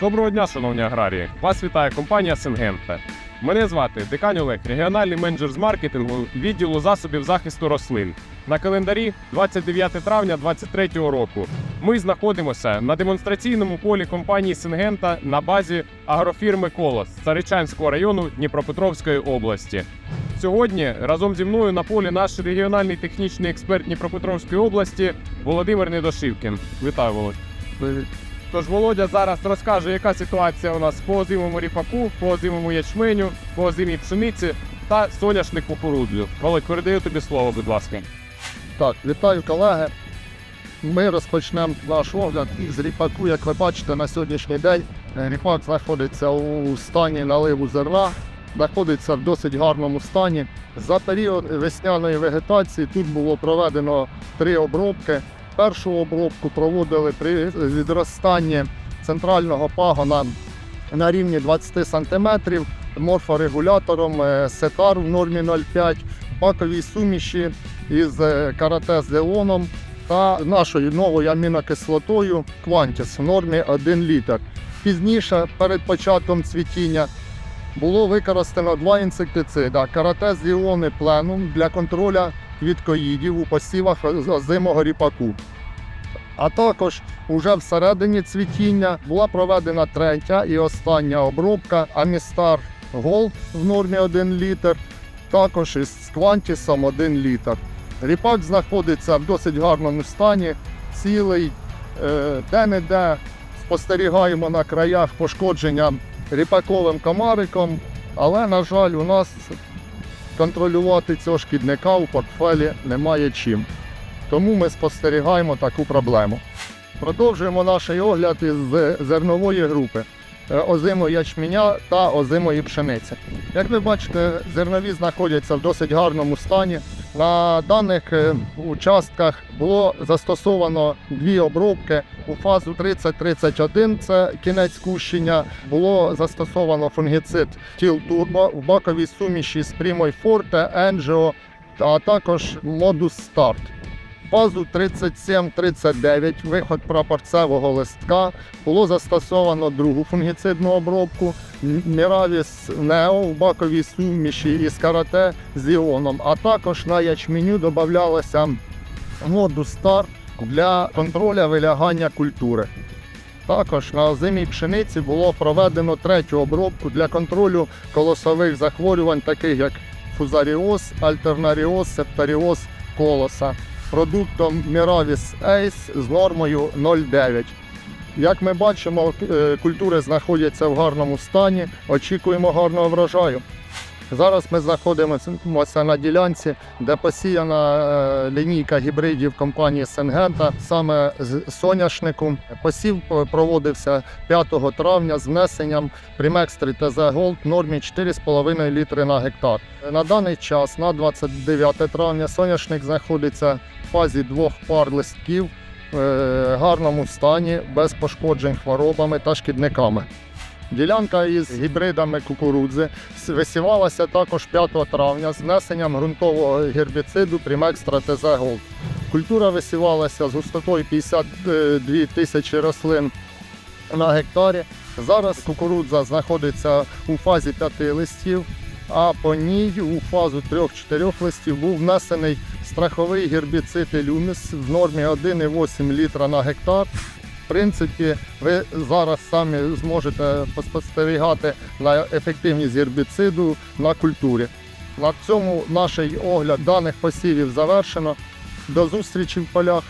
Доброго дня, шановні аграрії! Вас вітає компанія Сингента. Мене звати Декань Олег, регіональний менеджер з маркетингу відділу засобів захисту рослин. На календарі 29 травня 2023 року. Ми знаходимося на демонстраційному полі компанії Сингента на базі агрофірми Колос Царичанського району Дніпропетровської області. Сьогодні разом зі мною на полі наш регіональний технічний експерт Дніпропетровської області Володимир Недошивкін. Вітаю, Володь. Тож Володя зараз розкаже, яка ситуація у нас по озимому ріпаку, по озимому ячменю, по озимій пшениці та соняшник кукурудзю. Володь, передаю тобі слово, будь ласка. Так, вітаю колеги. Ми розпочнемо наш огляд із ріпаку. Як ви бачите, на сьогоднішній день е, ріпак знаходиться у стані наливу зерна, знаходиться в досить гарному стані. За період весняної вегетації тут було проведено три обробки. Першу обробку проводили при відростанні центрального пагона на рівні 20 см морфорегулятором е, сетар в нормі 0,5, паковій суміші із е, карате з леоном та нашою новою амінокислотою Quantis в нормі 1 літр. Пізніше, перед початком цвітіння, було використано два інсектицида карате з іони пленум для контроля квіткоїдів у посівах озимого ріпаку. А також уже всередині цвітіння була проведена третя і остання обробка Амістар Голд в нормі 1 літр, також із Квантісом 1 літр. Ріпак знаходиться в досить гарному стані, цілий, е, де-не-де спостерігаємо на краях пошкодження ріпаковим комариком, але, на жаль, у нас контролювати цього шкідника у портфелі немає чим. Тому ми спостерігаємо таку проблему. Продовжуємо наш огляд із зернової групи е, озимої ячменя та озимої пшениці. Як ви бачите, зернові знаходяться в досить гарному стані. На даних е, участках було застосовано дві обробки у фазу 30-31, це кінець кущення. Було застосовано фунгіцид Тіл Турбо в баковій суміші з Primoy Forte, Angio, а також модус старт. Фазу 37-39, виход прапорцевого листка, було застосовано другу фунгіцидну обробку Міравіс Нео баковій суміші із карате з іоном, а також на ячменю додавалося моду старт для контроля вилягання культури. Також на озимій пшениці було проведено третю обробку для контролю колосових захворювань, таких як фузаріоз, альтернаріоз, септаріоз колоса продуктом Miravis Ace з нормою 0,9. Як ми бачимо, е, культури знаходяться в гарному стані, очікуємо гарного врожаю. Зараз ми знаходимося на ділянці, де посіяна е, лінійка гібридів компанії Сенгента, саме з соняшнику. Посів проводився 5 травня з внесенням TZ Gold в нормі 4,5 літри на гектар. На даний час, на 29 травня, соняшник знаходиться в фазі двох пар листків в е, гарному стані, без пошкоджень хворобами та шкідниками. Ділянка із гібридами кукурудзи висівалася також 5 травня з внесенням ґрунтового гербіциду Primextra TZ Gold. Культура висівалася з густотою 52 тисячі рослин на гектарі. Зараз кукурудза знаходиться у фазі 5 листів, а по ній у фазу 3-4 листів був внесений страховий гербіцид Люміс в нормі 1,8 літра на гектар. В принципі, ви зараз самі зможете спостерігати на ефективність гербіциду на культурі. На цьому наш огляд даних посівів завершено. До зустрічі в полях.